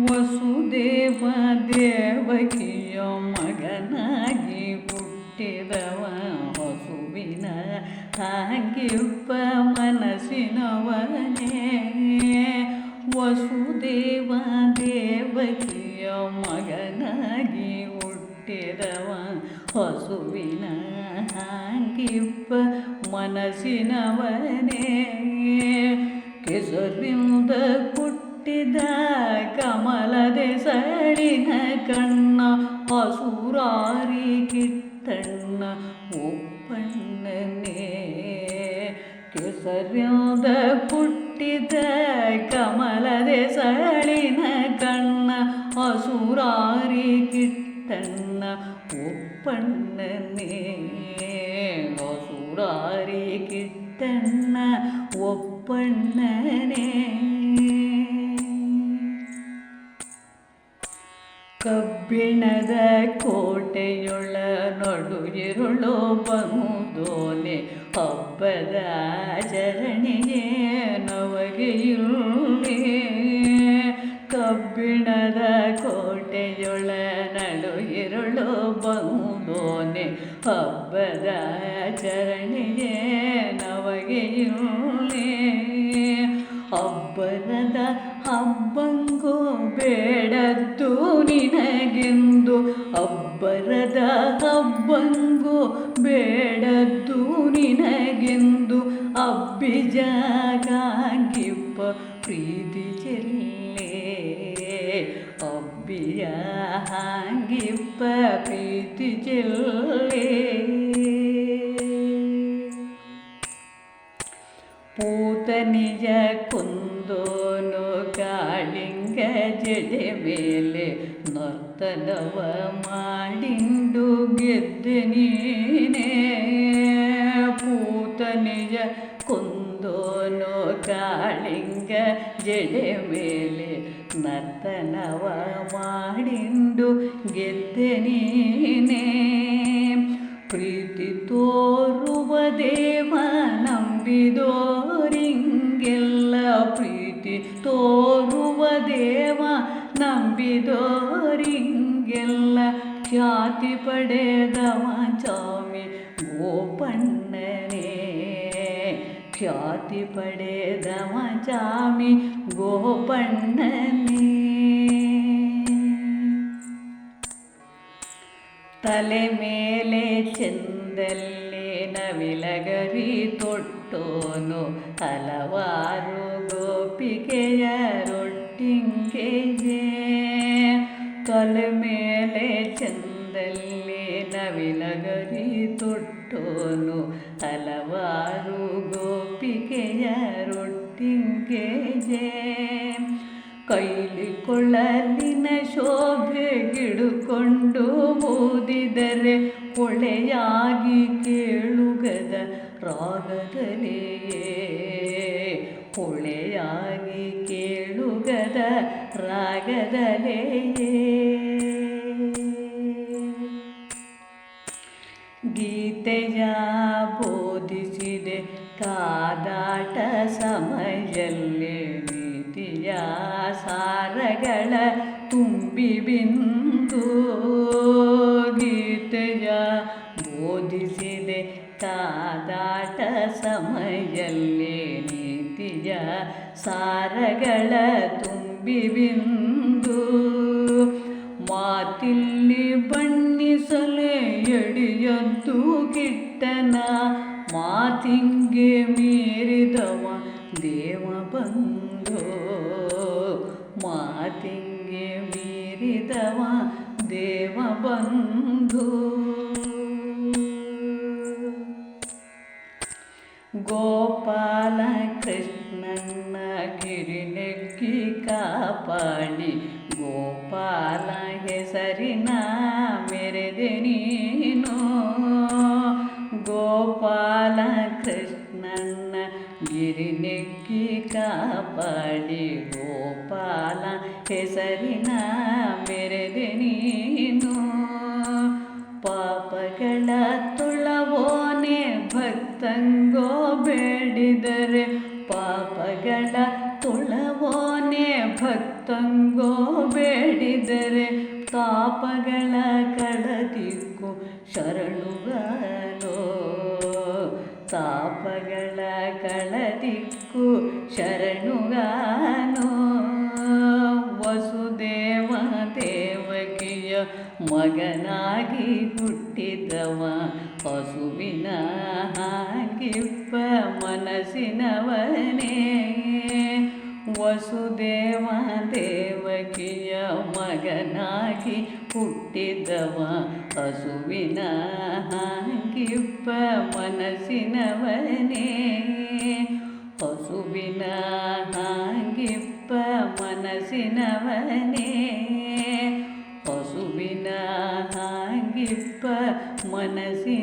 ವಸುದೇವ ದೇವಕಿಯ ಮಗನಾಗಿ ಹುಟ್ಟಿದವ. ಹಸುವಿನ ಹಾಗಿಪ್ಪ ಮನಸ್ಸಿನವನೇ. ವಸುದೇವ ದೇವಕಿಯ ಮಗನಾಗಿ ಹುಟ್ಟಿದವ. ಹಸುವಿನ ಹಾಗಿಪ್ಪ ಮನಸ್ಸಿನವನೇ. ಕೆಸರಿಂದ ಹುಟ್ಟಿದ ಕಮಲದೆ ಸಳಿನ ಕಣ್ಣ ಹಸುರಾರಿ ಕಿತ್ತಣ್ಣ ಒಪ್ಪಣ್ಣನೇ ಕೆಸರಿಂದ ಹುಟ್ಟಿದ ಕಮಲದೆ ಸಳಿನ ಕಣ್ಣ ಹಸುರಾರಿ ಕಿತ್ತಣ್ಣ ಒಪ್ಪಣ್ಣನೇ ಹಸುರಾರಿ ಕಿತ್ತಣ್ಣ ಒಪ್ಪಣ್ಣನೇ ಕಬ್ಬಿಣದ ಕೋಟೆಯೊಳ ನಡು ಇರುಳು ಬಹುದೋಲೆ ಹಬ್ಬದ ಆಚರಣೆಯೇ ನಮಗೆ ಇರುಳೆ ಕಬ್ಬಿಣದ ಕೋಟೆಯೊಳ ನಡು ಇರುಳು ಬಹುದೋಲೆ ಹಬ್ಬದ ಆಚರಣೆಯೇ ನಮಗೆ ಇರುಳೆ ಹಬ್ಬದ ಹಬ್ಬಂಗೋ ಬೇ ಬೇಡದ್ದು ನಿನಗೆಂದು ಅಬ್ಬರದ ಹಬ್ಬಂಗು ಬೇಡದ್ದು ನಿನಗೆಂದು ಅಬ್ಬಿಜಾಗಿಪ್ಪ ಪ್ರೀತಿ ಚೆಲ್ಲೇ. ಅಬ್ಬಿಯ ಹಾಗಿಪ್ಪ ಪ್ರೀತಿ ಚೆಲ್ಲೇ. ಪೂತನಿಜ ಕುಂದೋನು ಕಾಳಿಂಗ ಮೇಲೆ ನರ್ತನವ ಮಾಡಿಂಡು ಗೆದ್ದೆ ನೀನೇ ಪೂತನಿಜ ಕುಂದೋನು ಕಾಳಿಂಗ ಜಡೆ ಮೇಲೆ ನರ್ತನವ ಮಾಡಿಂಡು ಗೆದ್ದೆ ನೀನೇ ಪ್ರೀತಿ ತೋರುವ ದೇವ ನಂಬಿದೋರಿಂಗೆಲ್ಲ ಪ್ರೀತಿ ತೋರುವ ದೇವ ನಂಬಿದೋರಿಂಗೆಲ್ಲ ಖ್ಯಾತಿ ಪಡೆದವ ಚಾಮಿ ಗೋಪಣ್ಣನೇ ಖ್ಯಾತಿ ಪಡೆದವ ಚಾಮಿ ಗೋಪಣ್ಣನೇ ತಲೆ ಮೇಲೆ ಚೆಂದಲ್ಲಿ ನವಿಲಗರಿ ತೊಟ್ಟೋನು ಹಲವಾರು ಗೋಪಿಕೆಯರೊಟ್ಟಿಂಗೆಯೇ ತಲೆ ಮೇಲೆ ಚೆಂದಲ್ಲಿ ನವಿಲಗರಿ ತೊಟ್ಟೋನು. ಹಲವಾರು ಗೋಪಿಕೆಯರೊಟ್ಟಿಂಗೆಯೇ ಕೈಲಿ ಕೊಳಲಿನ ಶೋಭೆ ಹಿಡುಕೊಂಡು ಓದಿದರೆ ಹೊಳೆಯಾಗಿ ಕೇಳುಗದ ಕೊಳೆಯಾಗಿ ಹೊಳೆಯಾಗಿ ಕೇಳುಗದ ರಾಗದಲೆಯೇ ಗೀತೆಯ ಬೋಧಿಸಿದೆ ಕಾದಾಟ ಸಮಯಲ್ಲಿ ನೀತಿಯ ಸಾರಗಳ ತುಂಬಿ ಬಿಂದು ಗೀತೆಯ ಬೋಧಿಸಿದೆ ಕಾದಾಟ ಸಮಯಲ್ಲಿ ನೀತಿಯ ಸಾರಗಳ ತುಂಬಿ ಬಿಂದು, ಮಾತಿಲ್ಲಿ ಬಣ್ಣಿಸಲೇ ಎಡಿಯದ್ದು ಕಿಟ್ಟನ, ಮಾತಿಂಗೆ ಮೀರಿದವ ದೇವ ಬಂಧೋ, ಮಾತಿಂಗೆ ಮೀರಿದವ ದೇವ ಬಂಧು. ಗೋಪಾಲ ಕೃಷ್ಣನ್ನ ಗಿರಿನೆಕ್ಕಿ ಕಾಪಾಡಿ ಗೋಪಾಲ ಹೆಸರಿನ ಮೆರೆದೆ ನೀನು ಗೋಪಾಲ ಕೃಷ್ಣನ್ನ ಗಿರಿನೆಕ್ಕಿ ಕಾಪಾಡಿ ಗೋಪಾಲ ಹೆಸರಿನ ಭಕ್ತಂಗೋ ಬೇಡಿದರೆ ತಾಪಗಳ ಕಳದಿಕ್ಕು ಶರಣುಗಳೋ. ತಾಪಗಳ ಕಳದಿಕ್ಕು ಶರಣುಗಾನೋ ವಸುದೇವ ದೇವಕಿಯ ಮಗನಾಗಿ ಹುಟ್ಟಿದವ, ಹಸುವಿನ ಹಾಗಿಪ್ಪ ಮನಸ್ಸಿನವನೇ. ವಸುದೇವ ದೇವಕಿಯ ಮಗನಾಗಿ ಹುಟ್ಟಿದವ. ಹಸುವಿನ ಹಾಗಿಪ್ಪ ಮನಸ್ಸಿನವನೇ. ಹಸುವಿನ ಹಾಗಿಪ್ಪ ಮನಸ್ಸಿನವನೇ. ಹಸುವಿನ ಹಾಗಿಪ್ಪ ಮನಸ್ಸಿನವನೇ.